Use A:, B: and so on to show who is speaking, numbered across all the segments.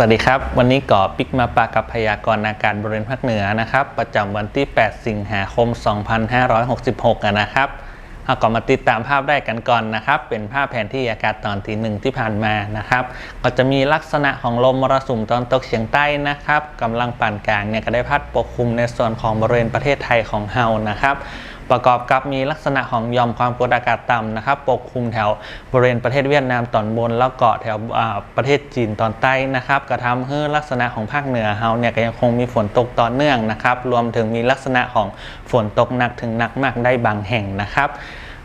A: สวัสดีครับ วันนี้ก่อปิกมาปากับพยากรณ์อากาศบริเวณภาคเหนือนะครับ ประจำวันที่ 8 สิงหาคม 2566นะครับเอาก่อนมาติดตามภาพได้กันก่อนนะครับ เป็นภาพแผนที่อากาศตอนที่หนึ่งที่ผ่านมานะครับ ก็จะมีลักษณะของลมมรสุมตอนตกเฉียงใต้นะครับกำลังปานกลางเนี่ยก็ได้พัดปกคลุมในส่วนของบริเวณประเทศไทยของเฮานะครับ ประกอบกับมีลักษณะของยอมความกดอากาศต่ำนะครับ ปกคลุมแถวบริเวณประเทศเวียดนามตอนบน แล้วเกาะแถวประเทศจีนตอนใต้นะครับกระทำให้ลักษณะของภาคเหนือเฮาเนี่ยก็ยังคงมีฝนตกต่อเนื่องนะครับ รวมถึงมีลักษณะของฝนตกหนักถึงหนักมากได้บางแห่งนะครับ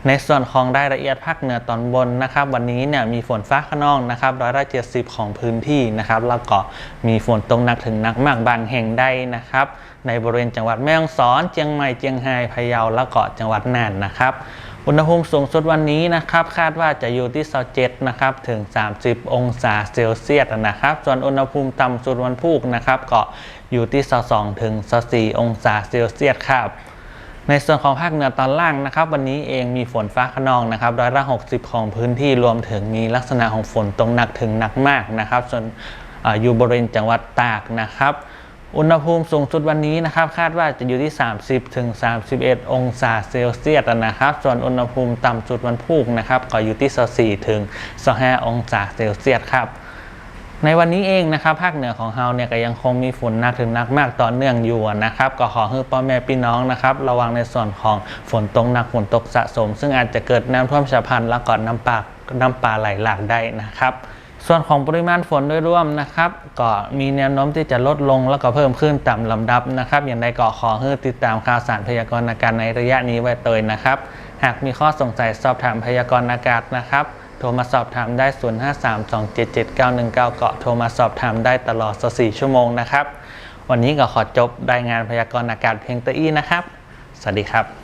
A: ในส่วนของรายละเอียดภาคเหนือตอนบนนะครับวันนี้เนี่ยมีฝนฟ้าขนองนะครับร้อยละเจ็ดสิบของพื้นที่นะครับแล้วก็มีฝนตกหนักถึงหนักมากบางแห่งได้นะครับในบริเวณจังหวัดแม่ฮ่องสอนเชียงใหม่เชียงรายพะเยาและเกาะจังหวัดน่านนะครับอุณหภูมิสูงสุดวันนี้นะครับคาดว่าจะอยู่ที่27นะครับถึง 30 องศาเซลเซียสนะครับส่วนอุณหภูมิต่ำสุดวันพุธนะครับก็อยู่ที่22ถึง24องศาเซลเซียสครับ ในส่วนของภาคเหนือตอนล่างนะครับ วันนี้เองมีฝนฟ้าขนองนะครับร้อยละ 60 ของพื้นที่รวมถึงมีลักษณะของฝนตกหนักถึงหนักมากนะครับ ส่วนออยู่บริเวณจังหวัดตากนะครับ อุณหภูมิสูงสุดวันนี้นะครับ คาดว่าจะอยู่ที่ 30ถึง31 องศาเซลเซียสนะครับ ส่วนอุณหภูมิต่ำสุดวันพุธนะครับ ก็อยู่ที่24ถึง25องศาเซลเซียสครับ ในวันนี้เองนะครับภาคเหนือของเฮาเนี่ยก็ยังคงมีฝนหนักถึงหนักมากต่อเนื่องอยู่นะครับก็ขอให้พ่อแม่พี่น้องนะครับระวังในส่วนของฝนตกหนักฝนตกสะสม ซึ่งอาจจะเกิดน้ำท่วมฉับพลันและก่อนน้ำป่าน้ำป่าไหลหลากได้นะครับส่วนของปริมาณฝนโดยรวมนะครับก็มีแนวโน้มที่จะลดลงแล้วก็เพิ่มขึ้นตามลำดับนะครับ อย่างไรก็ขอให้ติดตามข่าวสารพยากรณ์อากาศในระยะนี้ไว้เตยนะครับ หากมีข้อสงสัยสอบถามพยากรณ์อากาศนะครับ โทรมาสอบถามได้ 053277919เกาะ โทรมาสอบถามได้ตลอด 24 ชั่วโมงนะครับ วันนี้ก็ขอจบรายงานพยากรณ์อากาศเพียงเตอี้นะครับ สวัสดีครับ